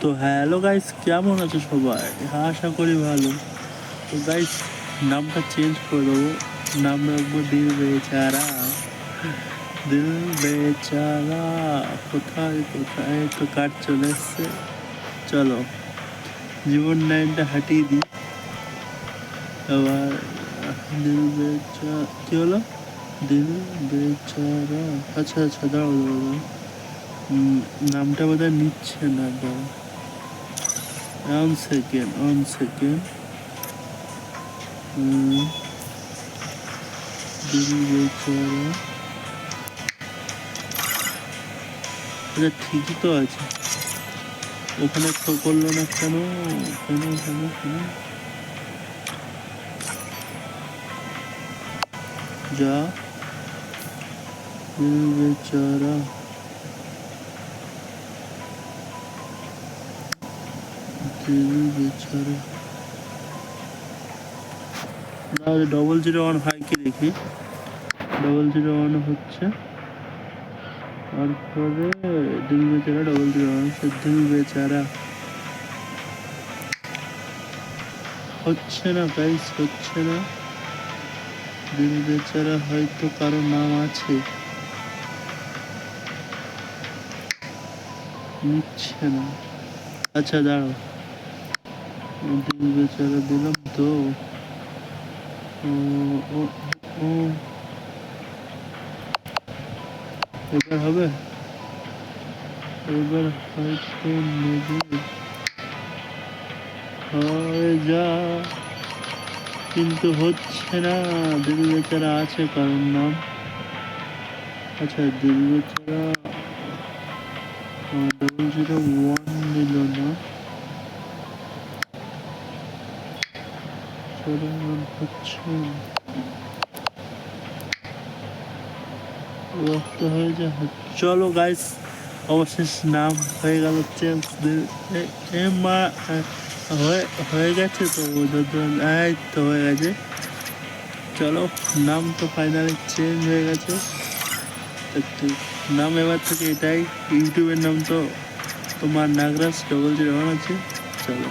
তো hello guys কেমন আছো সবাই? আশা করি ভালো। তো গাইস নামটা চেঞ্জ করে দেবো। নাম রাখব দিল বেচারা। দিল বেচারা, কোথায় কোথায়? তো কাট চলে এসছে? চলো, জীবন লাইনটা হাঁটিয়ে দিই। আবার, দিল বেচা, কি হলো? দিল বেচারা। আচ্ছা আচ্ছা দাঁড়াও দাঁড়াও নামটা বোধহয় নিচ্ছে না, দাঁড়াও। সেকেন্ড ওয়ান সেকেন্ড দিল বেচারা আচ্ছা ঠিকই তো আছে। ওখানে তো করল না কেন? কেন কেন কেন? যা। বেচারা দিল বেচারা ডবল জিরো ওয়ান দেখি। ডবল জিরো ওয়ান হচ্ছে। তারপরে বেচারা ডবল জিরো ওয়ান বেচারা। হচ্ছে না গাইস হচ্ছে না। দিল বেচারা হয়তো কারও নাম আছে। নিচ্ছে না। আচ্ছা দাঁড়াও। দিল বেচারা দিলাম তো এবার হবে এবার হয়তো নেবে হয়ে যা কিন্তু হচ্ছে না দিল বেচারা আছে কারণ নাম আচ্ছা দিল বেচারা ডবল জিরো ওয়ান নিল না চলমান হচ্ছে। রক্ত হয়ে যা চলো গাইস অবশেষ নাম হয়ে গেল চেঞ্জ মা হয়ে গেছে তো এই তো হয়ে গেছে। চলো, নাম তো ফাইনালি চেঞ্জ হয়ে গেছে। ঠিক নাম এবার থেকে এটাই। ইউটিউবের নাম তো তোমার নাগরাজ ডবল জিরো আছে। চলো।